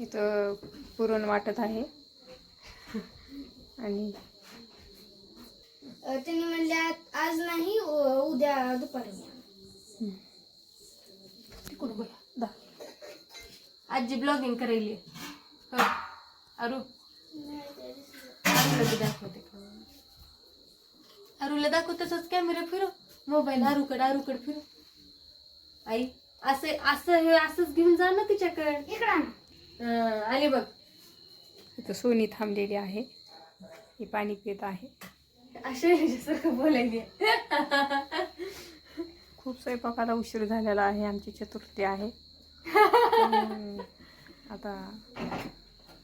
इथं पुरण वाटत आहे. आणि त्यांनी म्हणले "आज- आज नाही उद्या दुपारी. या." तिकडून बोला. आजी ब्लॉगिंग करायली हो. अरू. अरूला दाखवते. अरूला दाखव तसंच कॅमेरा फिरव. मोबाईल अरूकडे अरूकडे फिरव. आई. असं असं हे असंच घेऊन जा ना तिच्याकडे. इकडं. आली बघ. इथं सोनी थांबलेली आहे. ही पाणी पित आहे. अशा ह्याच्यासारखं बोलायली. खूप स्वयंपाकाला उशीर झालेला आहे. आमची चतुर्थी आहे. हम्म, आता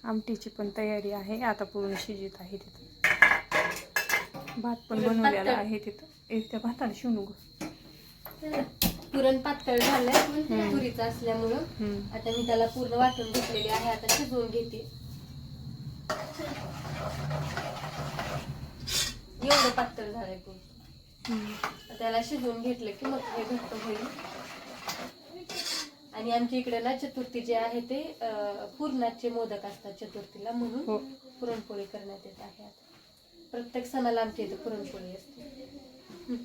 आमटीची पण तयारी आहे. आता पूर्ण शिजत आहे तिथं. भात पण बनवलेला आहे तिथं. एक त्या भाताला शिवणू गं पुरण पातळ झालंय तुरीचं असल्यामुळं. आता मी त्याला पूर्ण वाटून घेतलेली आहे आता शिजवून घेते. एवढं पातळ झालंय पूर्ण. त्याला शिजवून घेतलं की मग हे घट्ट होईल. आणि आमच्या इकडे ना चतुर्थी जे आहे ते पूर्णाचे मोदक असतात चतुर्थीला हो. म्हणून पुरणपोळी करण्यात येत आहे प्रत्येक सणाला आमच्या इथे पुरणपोळी असते. हं.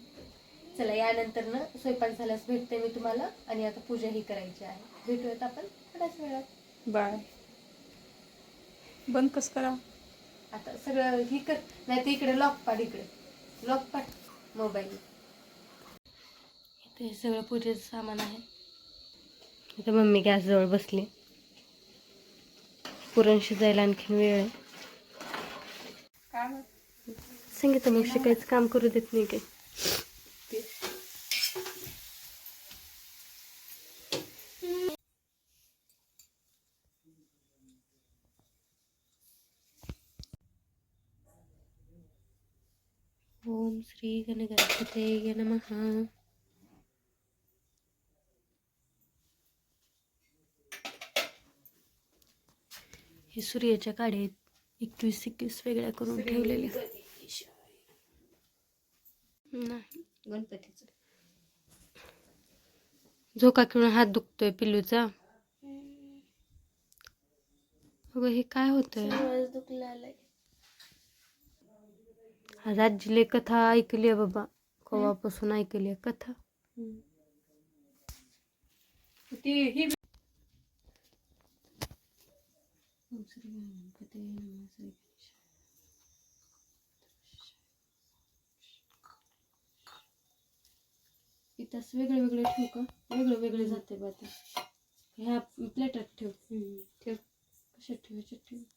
चला यानंतर ना स्वयंपाक झाल्यास भेटते मी तुम्हाला आणि आता पूजा ही करायची आहे. भेटूयात आपण थोड्याच वेळात. बाय. बंद कस करा? आता सगळं ही कर नाही तर इकडे लॉक पाड इकडे. लॉक पाड मोबाईल इथे हे सगळं पूजेचं सामान आहे. इथं मम्मी गॅसजवळ बसली. पुरण शिजायला आणखीन वेळ आहे. काय? सांगितलं मग शिकायचं काम करू देत नाही काही. श्री गणगणपते नमः। हे सूर्याच्या काढे एकवीस एकवीस वेगळ्या करून ठेवलेले नाही. गणपतीचं. झोका किंवा हात दुखतोय पिल्लूचा? अगं हे काय होतंय? दुखला आज आजीले कथा ऐकली आहे बाबा. कवापासून ऐकली आहे कथा. ती ही वेगळे वेगळे ठेवू का? वेगळं वेगळे जाते बा ते ह्या प्लेटात ठेव. ठेव. कशात ठेवायचे ठेव ठेव?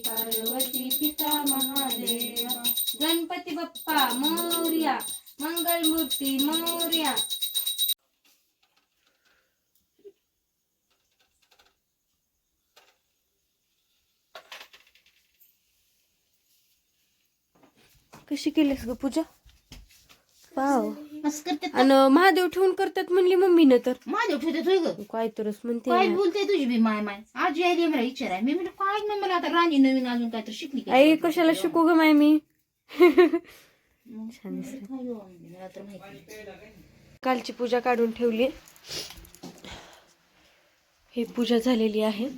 पार्वती पिता महादेव. गणपती बाप्पा मोर्या मंगल मूर्ती मोर्या. कशी केलीस ग पूजा? पाव करते आणि महादेव ठेवून करतात म्हणली मम्मीनं तर. माझ्या ठेवते तुझ ग? काय तरच म्हणते काय ना. बोलते तुझी बी माय माय. आजी आली मला विचार आहे. मी म्हणलं काय नाही मला आता राणी नवीन अजून काय तर शिकली का? आई कशाला शिकू ग माय मी? मग छान दिसते. काय मला तर माहिती नाही. कालची पूजा काढून ठेवली. ही पूजा झालेली आहे.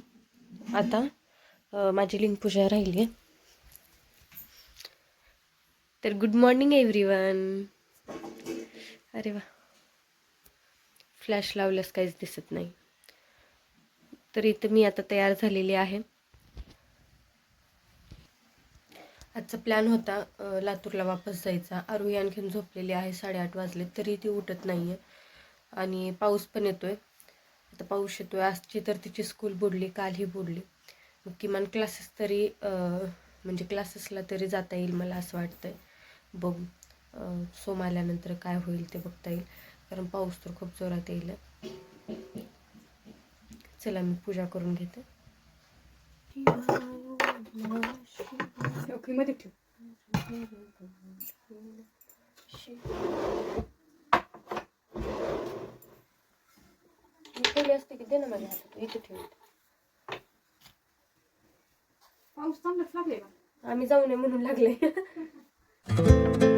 आता अं, माझी लिंग पूजा राहिली आहे. तर गुड मॉर्निंग एव्हरीवन अरे वा. फ्लॅश लावल्यास काहीच दिसत नाही. तर इथं मी आता तयार झालेली आहे. आजचा प्लॅन होता लातूरला वापस जायचा. आरुही आणखीन झोपलेली आहे साडेआठ वाजले तरी ती उठत नाही आहे आणि पाऊस पण येतोय. आता पाऊस येतोय. आजची तर तिची स्कूल बुडली कालही बुडली. मग किमान क्लासेस तरी म्हणजे क्लासेसला तरी जाता येईल मला असं वाटतंय. बघू. सोम आल्यानंतर काय होईल ते बघता येईल. कारण पाऊस तर खूप जोरात येईल. चला मी पूजा करून घेते. मध्ये असते की दे ना माझ्या हातात इथे ठेव. पाऊस चांगलाच लागले आम्ही जाऊ नये म्हणून लागले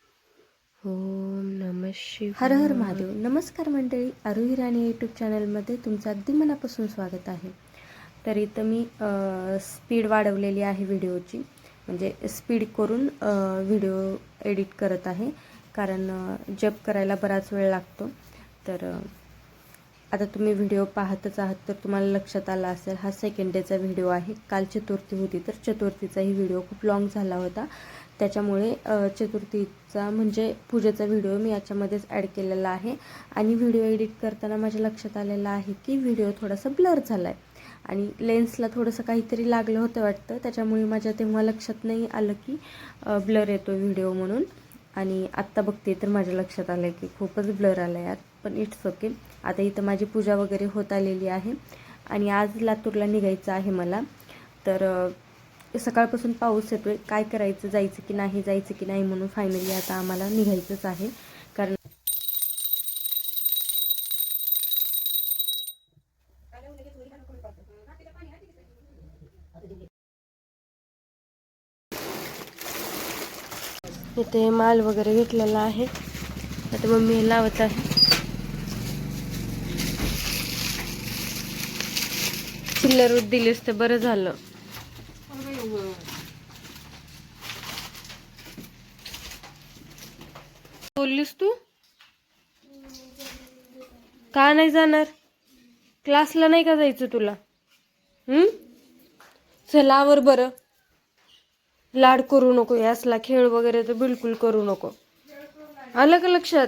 ओम नम शिव हर हर महादेव. नमस्कार मंडळी. आरोही राणी यूट्यूब चॅनलमध्ये तुमचं अगदी मनापासून स्वागत आहे. तर इथं मी स्पीड वाढवलेली आहे व्हिडिओची म्हणजे स्पीड करून व्हिडिओ एडिट करत आहे. कारण जप करायला बराच वेळ लागतो. तर आता तुम्ही व्हिडिओ पाहतच आहात तर तुम्हाला लक्षात आला असेल हा सेकंड डेचा व्हिडिओ आहे. काल चतुर्थी होती तर चतुर्थीचाही व्हिडिओ खूप लाँग झाला होता. त्याच्यामुळे चतुर्थीचा म्हणजे पूजेचा व्हिडिओ मी याच्यामध्येच ॲड केलेला आहे. आणि व्हिडिओ एडिट करताना माझ्या लक्षात आलेलं आहे की व्हिडिओ थोडासा ब्लर झाला आहे आणि लेन्सला थोडंसं काहीतरी लागलं होतं वाटतं. त्याच्यामुळे माझ्या तेव्हा लक्षात नाही आलं की ब्लर येतो व्हिडिओ म्हणून. आणि आत्ता बघते तर माझ्या लक्षात आलं की खूपच ब्लर आलं यात पण इट्स ओके आता इथं माझी पूजा वगैरे होत आलेली आहे. आणि आज लातूरला निघायचं आहे मला. तर सकाळपासून पाऊस येतोय. काय करायचं? जायचं की नाही? जायचं की नाही म्हणून फायनली आता आम्हाला निघायचंच आहे. कारण इथे माल वगैरे घेतलेला आहे. आता मम्मी हे लावत आहे. चिल्लर दिलीस तर बरं झालं. बोललीस तू? का नाही जाणार? क्लासला नाही का जायचं तुला? हम्म चलावर बरं. लाड करू नको यासला खेळ वगैरे तर बिलकुल करू नको. आलं का लक्षात?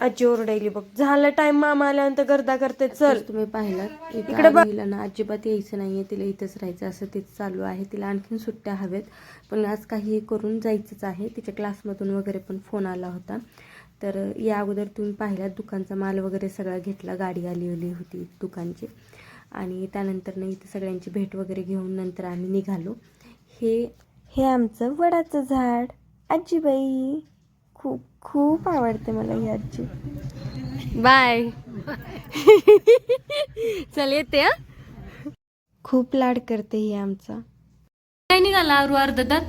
आजी ओरडायली बघ झालं टाइम मामा आल्यानंतर गर्दा करते चल. तुम्ही पाहिलात इकडे इकडे बघ. ना अजिबात यायचं नाहीये तिला इथंच राहायचं असं तिचं चालू आहे. तिला आणखीन सुट्ट्या हव्यात पण आज काही करून जायचंच आहे. तिच्या क्लासमधून वगैरे पण फोन आला होता. तर या अगोदर तुम्ही पाहिलात दुकानचा माल वगैरे सगळा घेतला गाडी आलेली होती दुकानची. आणि त्यानंतर ना इथे सगळ्यांची भेट वगैरे घेऊन नंतर आम्ही निघालो. हे हे आमचं वडाचं झाड. आजीबाई. खूप खूप आवडते मला ही आजी. बाय. चल येते हा. खूप लाड करते ही आमचा. काय निघाला आरू अर्ध दात?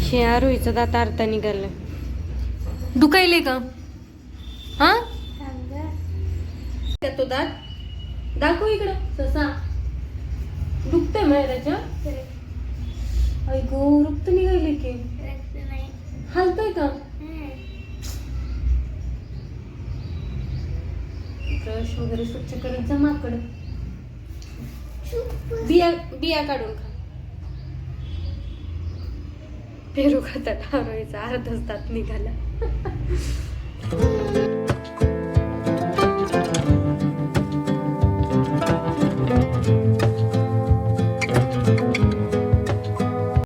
हे आरोहीचा दात अर्धा निघालाय दुखायले का? हा? तो दात? दाखव इकडं ससा. दुखतंय माझ्या आई गो रक्त निघाले की. हालतोय का? ब्रश वगैरे स्वच्छ करत जा माकड. बिया बिया काढून खा. पेरू खाता आरोहीचा अर्धाच दात निघाला.